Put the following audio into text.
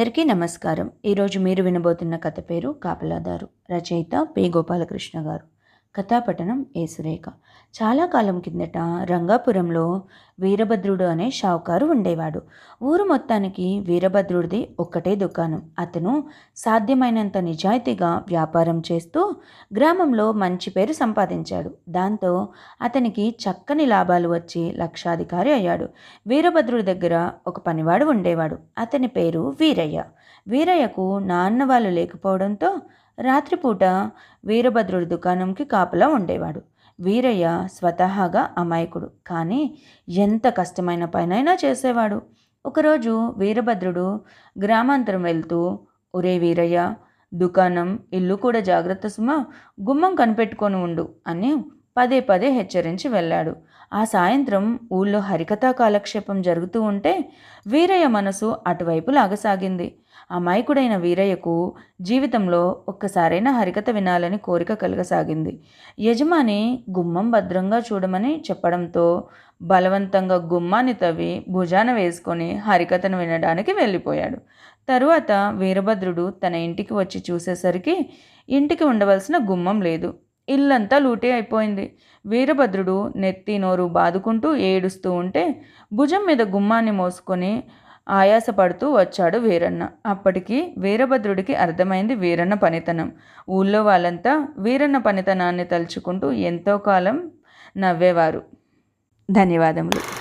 అందరికీ నమస్కారం. ఈరోజు మీరు వినబోతున్న కథ పేరు కాపలాదారు. రచయిత పి. గోపాలకృష్ణ గారు. కథాపఠనం ఏ సురేఖ చాలా కాలం కిందట రంగాపురంలో వీరభద్రుడు అనే షావుకారు ఉండేవాడు. ఊరు మొత్తానికి వీరభద్రుడిది ఒక్కటే దుకాణం. అతను సాధ్యమైనంత నిజాయితీగా వ్యాపారం చేస్తూ గ్రామంలో మంచి పేరు సంపాదించాడు. దాంతో అతనికి చక్కని లాభాలు వచ్చి లక్షాధికారి అయ్యాడు. వీరభద్రుడి దగ్గర ఒక పనివాడు ఉండేవాడు. అతని పేరు వీరయ్య. వీరయ్యకు నాన్న వాళ్ళు లేకపోవడంతో రాత్రిపూట వీరభద్రుడి దుకాణంకి కాపలా ఉండేవాడు. వీరయ్య స్వతహాగా అమాయకుడు. కానీ ఎంత కష్టమైన పనైనా చేసేవాడు. ఒకరోజు వీరభద్రుడు గ్రామాంతరం వెళ్తూ ఒరే వీరయ్య దుకాణం ఇల్లు కూడా జాగ్రత్త సుమా గుమ్మం కనిపెట్టుకొని ఉండు అని పదే పదే హెచ్చరించి వెళ్ళాడు. ఆ సాయంత్రం ఊళ్ళో హరికథా కాలక్షేపం జరుగుతూ ఉంటే వీరయ్య మనసు అటువైపు లాగసాగింది. అమాయకుడైన వీరయ్యకు జీవితంలో ఒక్కసారైనా హరికథ వినాలని కోరిక కలగసాగింది. యజమాని గుమ్మం భద్రంగా చూడమని చెప్పడంతో బలవంతంగా గుమ్మాన్ని తవ్వి భుజాన వేసుకొని హరికథను వినడానికి వెళ్ళిపోయాడు. తరువాత వీరభద్రుడు తన ఇంటికి వచ్చి చూసేసరికి ఇంటికి ఉండవలసిన గుమ్మం లేదు. ఇల్లంతా లూటీ అయిపోయింది. వీరభద్రుడు నెత్తి నోరు బాదుకుంటూ ఏడుస్తూ ఉంటే భుజం మీద గుమ్మాన్ని మోసుకొని ఆయాసపడుతూ వచ్చాడు వీరన్న. అప్పటికి వీరభద్రుడికి అర్థమైంది వీరన్న పనితనం. ఊళ్ళో వాళ్ళంతా వీరన్న పనితనాన్ని తలుచుకుంటూ ఎంతో కాలం నవ్వేవారు. ధన్యవాదములు.